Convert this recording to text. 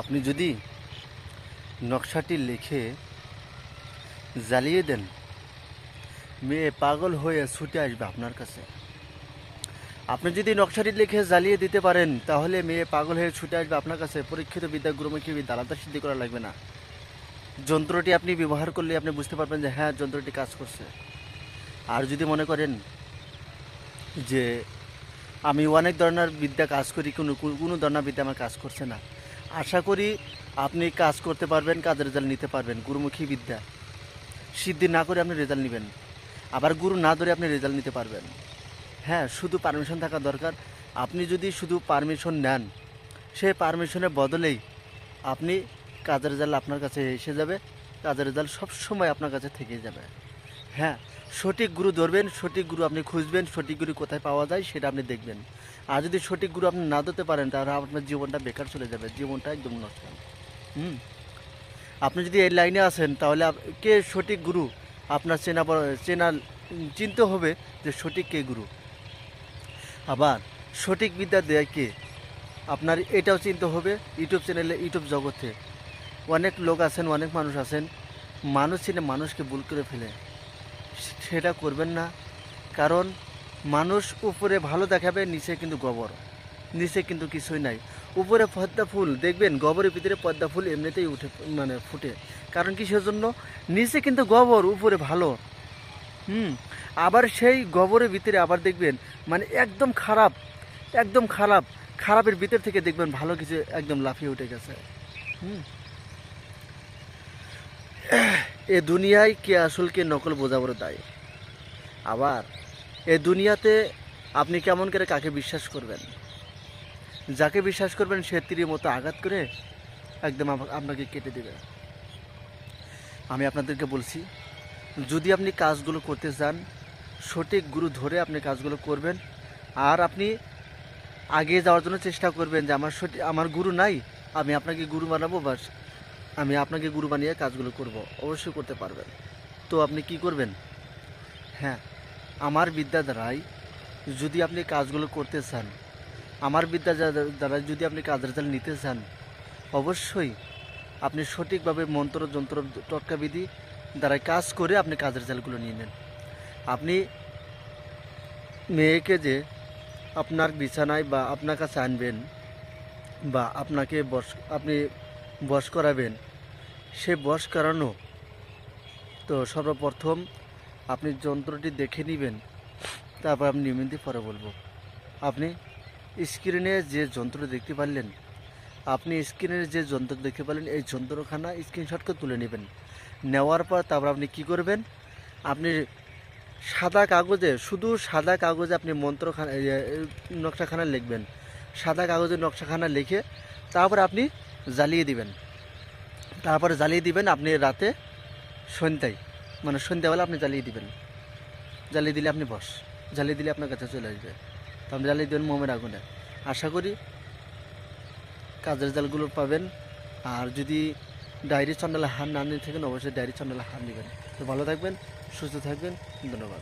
আপনি যদি নকশাটি লিখে জ্বালিয়ে দেন, মেয়ে পাগল হয়ে ছুটে আসবে আপনার কাছে। আপনি যদি নকশাটি লিখে জ্বালিয়ে দিতে পারেন, তাহলে মেয়ে পাগল হয়ে ছুটে আসবে আপনার কাছে। পরীক্ষিত বিদ্যা গুরুমুখী বিদ্যা আলাদা সিদ্ধি করা লাগবে না। যন্ত্রটি আপনি ব্যবহার করলে আপনি বুঝতে পারবেন যে হ্যাঁ যন্ত্রটি কাজ করছে। আর যদি মনে করেন যে আমি অনেক ধরনের বিদ্যা কাজ করি, কোনো কোনো ধরনের বিদ্যা আমার কাজ করছে না আশা করি আপনি কাজ করতে পারবেন, কাজের রেজাল্ট নিতে পারবেন, গুরুমুখী বিদ্যা। সিদ্ধি না করে আপনি রেজাল্ট নেবেন। আবার গুরু না ধরে আপনি রেজাল্ট নিতে পারবেন। হ্যাঁ শুধু পারমিশন থাকা দরকার। আপনি যদি শুধু পারমিশন নেন সেই পারমিশনের বদলেই আপনি কাজের রেজাল্ট আপনার কাছে এসে যাবে। কাজের রেজাল্ট সবসময় আপনার কাছে থেকে যাবে। হ্যাঁ সঠিক গুরু ধরবেন, সঠিক গুরু আপনি খুঁজবেন, সঠিক গুরু কোথায় পাওয়া যায় সেটা আপনি দেখবেন। আর যদি সঠিক গুরু আপনি না ধরতে পারেন, তাহলে আপনার জীবনটা বেকার চলে যাবে, জীবনটা একদম নষ্ট। হুম? আপনি যদি এই লাইনে আসেন, তাহলে কে সঠিক গুরু? আপনার চেনা চেনা চিনতে হবে যে সঠিক কে গুরু। আবার, সঠিক বিদ্যা দেয় কে? আপনার এটাও চিনতে হবে, ইউটিউব চ্যানেলে, ইউটিউব জগতে। অনেক লোক আছেন, অনেক মানুষ আছেন, মানুষ চিনে মানুষকে ভুল করে ফেলে। সেটা করবেন না। কারণ মানুষ উপরে ভালো দেখাবে, নিচে কিন্তু গোবর। নিচে কিন্তু কিছুই নাই। উপরে পদ্মা ফুল, দেখবেন গোবরের ভিতরে পদ্মা ফুল এমনিতেই উঠে মানে ফুটে। কারণ কি সেজন্য নিচে কিন্তু গোবর, উপরে ভালো। হুম, আবার সেই গোবরের ভিতরে আবার দেখবেন মানে একদম খারাপ একদম খারাপ, খারাপের ভিতর থেকে দেখবেন ভালো কিছু একদম লাফিয়ে উঠে গেছে। হুম। এ দুনিয়ায় কে আসল, কে নকল বোঝাবর দায়। আবার এ দুনিয়াতে আপনি কেমন করে কাকে বিশ্বাস করবেন? যাকে বিশ্বাস করবেন, সে তীরের মতো আঘাত করে একদম আপনাকে কেটে দেবে। আমি আপনাদেরকে বলছি, যদি আপনি কাজগুলো করতে চান সঠিক গুরু ধরে আপনি কাজগুলো করবেন, আর আপনি আগে যাওয়ার জন্য চেষ্টা করবেন যে, আমার সঠিক আমার গুরু নাই, আমি আপনাকে গুরু বানাবো, বাস আমি আপনাকে গুরু বানিয়ে কাজগুলো করব। অবশ্যই করতে পারবেন। তো আপনি কি করবেন? হ্যাঁ আমার বিদ্যা দ্বারাই যদি আপনি কাজগুলো করতে চান, আমার বিদ্যা দ্বারা যদি আপনি কাজ জাল নিতে চান, অবশ্যই আপনি সঠিকভাবে মন্ত্র, যন্ত্র টটকাবিধি দ্বারা কাজ করে আপনি কাজ জালগুলো নিয়ে নেন। আপনি মেয়েকে যে আপনার বিছানায় বা আপনার কাছে আনবেন বা আপনাকে বস আপনি বস করাবেন। সে বস করানো। তো সর্বপ্রথম আপনি যন্ত্রটি দেখে নেবেন, তারপর আমি নিমিন্দি পরে বলব। আপনি স্ক্রিনে যে যন্ত্র দেখতে পারলেন, আপনি স্ক্রিনে যে যন্ত্র দেখতে পারলেন, এই যন্ত্রখানা স্ক্রিনশট করে তুলে নেবেন। নেওয়ার পর তারপর আপনি কি করবেন? আপনি সাদা কাগজে, শুধু সাদা কাগজে আপনি মন্ত্রখানা নকশাখানা লিখবেন। সাদা কাগজে নকশাখানা লিখে তারপর আপনি জ্বালিয়ে দিবেন। তারপরে জ্বালিয়ে দিবেন আপনি রাতে সন্ধ্যায়। মানে সন্ধ্যাবেলা আপনি জ্বালিয়ে দিবেন। জ্বালিয়ে দিলে আপনি বস। জ্বালিয়ে দিলে আপনার কাছে চলে আসবে। তো আপনি জ্বালিয়ে দেবেন মোমের আগুনে। আশা করি কাজের জালগুলো পাবেন। আর যদি ডায়েরি চ্যানেলে হার না নিয়ে থাকেন, অবশ্যই ডায়েরি চ্যানেলে হার নেবেন। তো ভালো থাকবেন, সুস্থ থাকবেন। ধন্যবাদ।